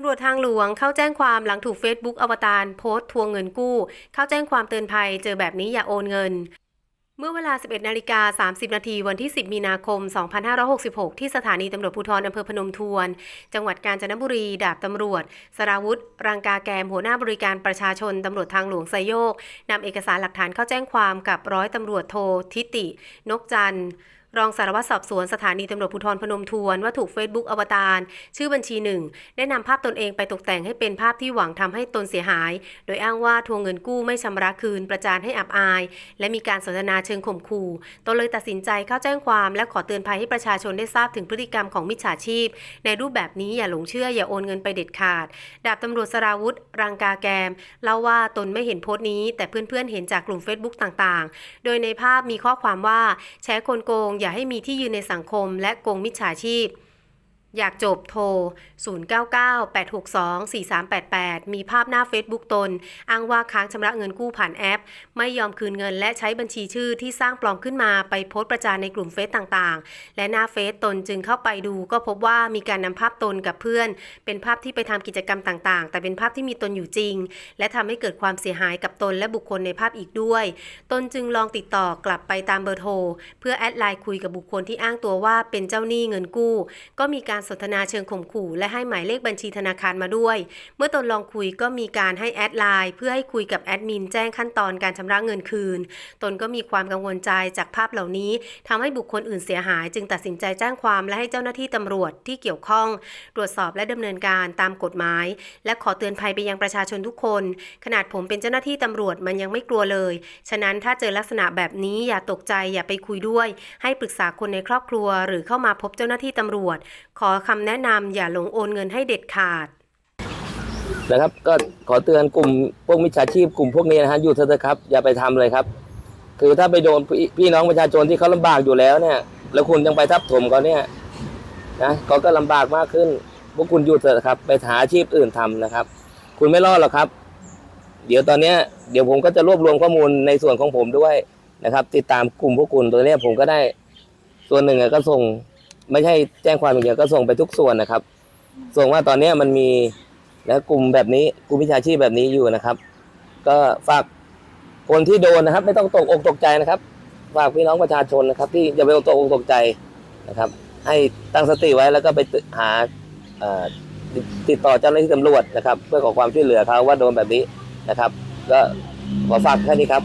ำรวจทางหลวงเข้าแจ้งความหลังถูก Facebook อวตารโพสต์ทวงเงินกู้ เข้าแจ้งความเตือนภัย เจอแบบนี้อย่าโอนเงิน เมื่อเวลา 11นาฬิกา30 นาทีวันที่ 10 มีนาคม 2566 ที่สถานีตำรวจภูธรอำเภอพนมทวน จังหวัดกาญจนบุรี ดาบตำรวจ สราวุธ รังกาแกม หัวหน้าบริการประชาชนตำรวจทางหลวงไซโยกนำเอกสารหลักฐานเข้าแจ้งความกับร้อยตำรวจโททิติ นกจันทร์ รองสารวัตรสอบสวนสถานีตำรวจภูธรพนมทวนว่าถูก Facebook อวตารชื่อบัญชีหนึ่งได้นำภาพตนเองไปตกแต่งให้เป็นภาพที่หวังทำให้ตนเสียหาย โดยอ้างว่าทวงเงินกู้ไม่ชำระคืน ประจานให้อับอาย และมีการสนทนาเชิงข่มขู่ตนเลยตัดสินใจเข้าแจ้งความ และขอเตือนภัยให้ประชาชนได้ทราบถึงพฤติกรรมของมิจฉาชีพ ในรูปแบบนี้อย่าหลงเชื่ออย่าโอนเงินไปเด็ดขาด ดาบตำรวจสราวุธรังกาแกมเล่าว่าตนไม่เห็นโพสต์นี้ แต่เพื่อนๆเห็นจากกลุ่ม Facebook ต่างๆ โดยในภาพมีข้อความว่าแชร์คนโกงอย่าให้มีที่ยืนในสังคมและโกงมิจฉาชีพ อยากจบโทร 0998624388 มีภาพหน้า Facebook ตน อ้างว่าค้างชำระเงินกู้ผ่านแอป ไม่ยอมคืนเงินและใช้บัญชีชื่อที่สร้างปลอมขึ้นมาไปโพสต์ประจานในกลุ่มเฟซต่างๆ และหน้าเฟซตนจึงเข้าไปดู ก็พบว่ามีการนำภาพตนกับเพื่อน เป็นภาพที่ไปทำกิจกรรมต่างๆ แต่เป็นภาพที่มีตนอยู่จริง และทำให้เกิดความเสียหายกับตนและบุคคลในภาพอีกด้วย ตนจึงลองติดต่อกลับไปตามเบอร์โทร เพื่อแอดไลน์คุยกับบุคคลที่อ้างตัวว่าเป็นเจ้าหนี้เงินกู้ ก็มีการสนทนาเชิงข่มขู่ และให้หมายเลขบัญชีธนาคารมาด้วย เมื่อตนลองคุยก็มีการให้แอดไลน์เพื่อให้คุยกับแอดมินแจ้งขั้นตอนการชำระเงินคืน ตนก็มีความกังวลใจจากภาพเหล่านี้ทำให้บุคคลอื่นเสียหาย จึงตัดสินใจแจ้งความและให้เจ้าหน้าที่ตำรวจที่เกี่ยวข้อง ตรวจสอบและดำเนินการตามกฎหมาย และขอเตือนภัยไปยังประชาชนทุกคน ขนาดผมเป็นเจ้าหน้าที่ตำรวจมันยังไม่กลัวเลย ฉะนั้นถ้าเจอลักษณะแบบนี้อย่าตกใจอย่าไปคุยด้วย ให้ปรึกษาคนในครอบครัว หรือเข้ามาพบเจ้าหน้าที่ตำรวจ ขอคำแนะนำอย่าหลงโอนเงินให้เด็ดขาด นะครับ ก็ขอเตือนกลุ่มพวกมิจฉาชีพกลุ่มพวกนี้นะฮะอยู่เถอะครับ อย่าไปทำเลยครับ คือถ้าไปโดนพี่พี่น้องประชาชนที่เขาลำบากอยู่แล้วเนี่ย แล้วคุณยังไปทับถมเขาเนี่ยนะเขาก็ลำบากมากขึ้น พวกคุณอยู่เถอะครับ ไปหาอาชีพอื่นทำนะครับ คุณไม่รอดหรอกครับ เดี๋ยวตอนเนี้ยเดี๋ยวผมก็จะรวบรวมข้อมูลในส่วนของผมด้วยนะครับ ติดตามกลุ่มพวกคุณตัวเนี้ยผมก็ได้ส่วนหนึ่งอะก็ส่ง ไม่ใช่แจ้งความอย่างเดียวก็ส่งไปทุกส่วนนะครับ ส่งว่าตอนนี้มันมีและกลุ่มแบบนี้กลุ่มวิชาชีพแบบนี้อยู่นะครับ ก็ฝากคนที่โดนนะครับ ไม่ต้องตกอกตกใจนะครับฝากพี่น้องประชาชนนะครับ ที่อย่าไปตกอกตกใจนะครับ ให้ตั้งสติไว้แล้วก็ไปหาติดต่อเจ้าหน้าที่ตำรวจนะครับ เพื่อขอความช่วยเหลือเขาว่าโดนแบบนี้นะครับ ก็ขอฝากแค่นี้ครับ